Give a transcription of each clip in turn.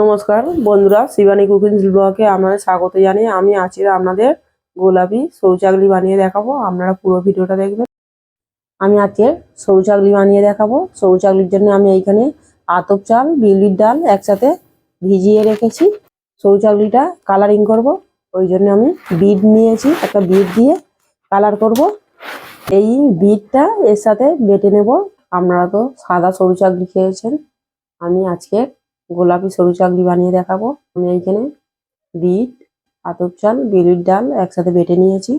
নমস্কার বন্ধুরা, শিবানী কুকিং ব্লগে আপনাদের স্বাগত জানিয়ে আমি আছি আপনাদের গোলাপি সৌচাগলি বানিয়ে দেখাবো। আপনারা পুরো ভিডিওটা দেখবেন। আমি আজকে সৌচাগলি বানিয়ে দেখাবো। সৌচাগলির জন্য আমি এইখানে আতপ চাল, বিউলির ডাল একসাথে ভিজিয়ে রেখেছি। সৌচাগলিটা কালারিং করব। ওই জন্য আমি বিট নিয়েছি, একটা বিট দিয়ে কালার করব। এই বিটটা এর সাথে বেটে নেব। আপনারা তো সাদা সরু চাকলি খেয়েছেন। আমি আজকে গোলাপি সরু চাকলি বানিয়ে দেখাবো। আমি এইখানে বিট, আতপ চাল বিউলির ডাল একসাথে বেটে নিয়েছি।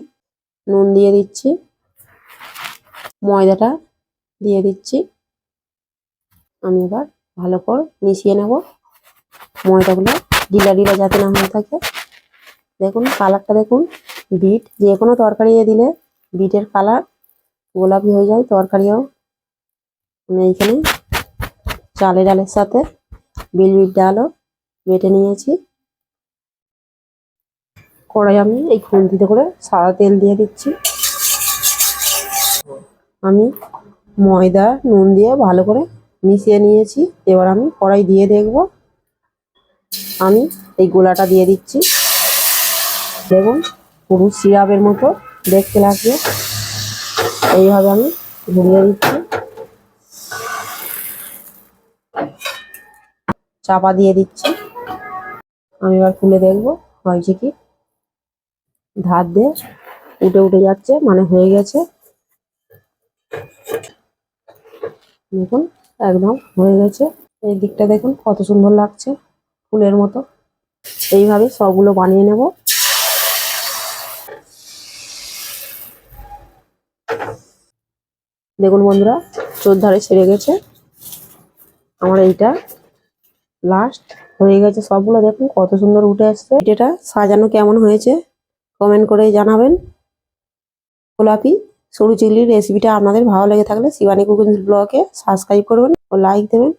নুন দিয়ে দিচ্ছি। ময়দাটা দিয়ে দিচ্ছি। আমি এবার ভালো করে মিশিয়ে নেব। ময়দাগুলো ডিলা ডিলা যাতে না হয়ে থাকে। দেখুন, কালারটা দেখুন। বিট, যে কোনো তরকারি দিলে বিটের কালার গোলাপি হয়ে যায় তরকারিও। আমি এইখানে চালের ডালের সাথে বিলবির ডালও বেটে নিয়েছি। কড়াই আমি এই খুন্তিতে করে সাদা তেল দিয়ে দিচ্ছি। আমি ময়দা, নুন দিয়ে ভালো করে মিশিয়ে নিয়েছি। এবার আমি কড়াই দিয়ে দেখব। আমি এই গোলাটা দিয়ে দিচ্ছি। দেখুন, পুরো সিরাপের মতো দেখতে লাগবে এইভাবে আমি ঘুরিয়ে দিচ্ছি। চাপা দিয়ে দিচ্ছি। আমি এবার খুলে দেখব, হয়েছে কি? ধার দিয়ে উঠে উঠে যাচ্ছে মানে হয়ে গেছে। দেখুন, একদম হয়ে গেছে। এই দিকটা দেখুন, কত সুন্দর লাগছে, ফুলের মতো। এইভাবে সবগুলো বানিয়ে নেব। দেখুন বন্ধুরা, চোর ধারে ছেড়ে গেছে। আমার এইটা লাস্ট হয়ে গেছে সবগুলো। দেখুন কত সুন্দর উঠে আসছে। এটা সাজানো কেমন হয়েছে? কমেন্ট করে জানাবেন। গোলাপি, সরু চিংড়ির রেসিপিটা আপনাদের ভালো লেগে থাকলে শিবানী কুকিং ব্লগে সাবস্ক্রাইব করবেন ও লাইক দেবেন।